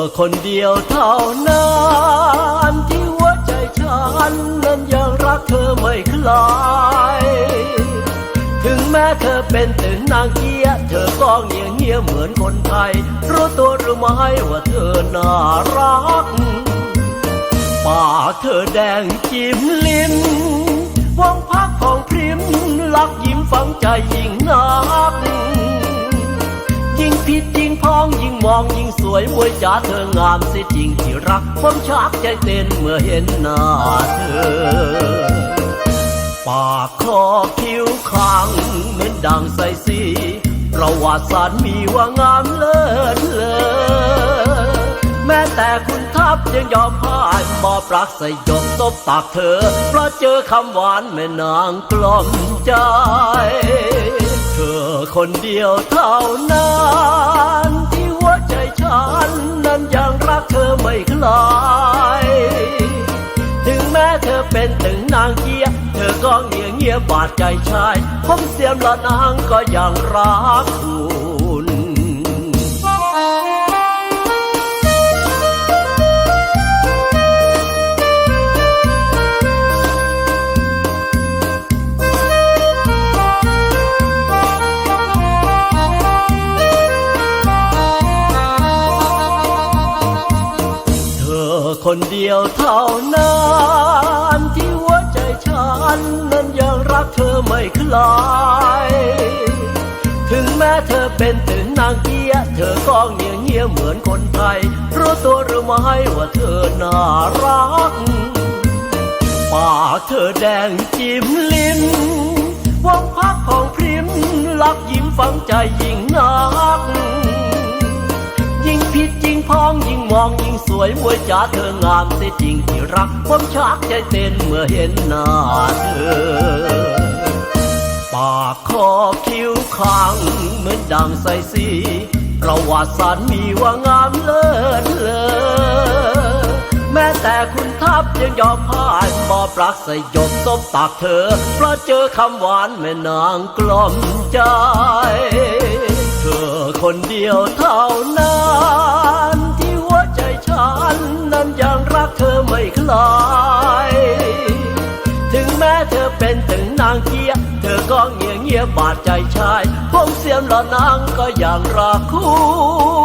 อคนเดียวเท่านั้นที่หัวใจฉันนั้นยังรักเธอไม่คลาย ถึงแม้เธอเป็นถึงนางเกียเธอก็เงียเงียเหมือนคนไทย รู้ตัวหรือไม่ว่าเธอน่ารัก ปากเธอแดงจิ้มลิ้นวงพักของพริมลักยิ้มฝังใจยิ่งนั องยิ่งมองยิ่งสวยมวยจ๋าเธองามเสียจริงที่รักผมชักใจเต้นเมื่อเห็นหน้าเธอ ปากคอคิ้วคางเหมือนดังใสสีประวัติศาสตร์มีว่างามเลิศเลอแม้แต่คุณทัพยังยอมพ่ายมอบรักสยบตบปากเธอ เพราะเจอคำหวานแม่นางกล่อมใจ เธอคนเดียวเท่านั้น ถึงนางเกียเธอก็เงียเงียบาดใจชายผมเสียมละนางก็ยังรักคุณเธอคนเดียวเท่านั้นที่ เธอไม่คลาย ถึงแม้เธอเป็นถึงนางเกียเธอก็เงียเงียเหมือนคนไทย รู้ตัวหรือไม่ว่าเธอน่ารัก ปากเธอแดงจิ้มลิ้นวังพักของพริมลักยิ้มฝังใจยิ่งนัก ยิ่งผิดยิ่งพองยิ่งมองยิ่งสวยมวยจ๋าเธองามเสียจริงที่รัก ผมชักใจเต้นเมื่อเห็นหน้าเธอากคอคิ้วคางเหมือนดังใสสีประวัติศาสตร์มีว่างามเลิศเลอแม้แต่คุณทัพยังยอมพ่ายมอบรักสยบตบปากเธอ เพราะเจอคำหวานแม่นางกล่อมใจ เธอคนเดียวเท่านั้น แม้เธอเป็นถึงนางเกียเธอก็เงียเงียบาดใจชาย ผมเสียมหล่อนางก็อย่างรักคู่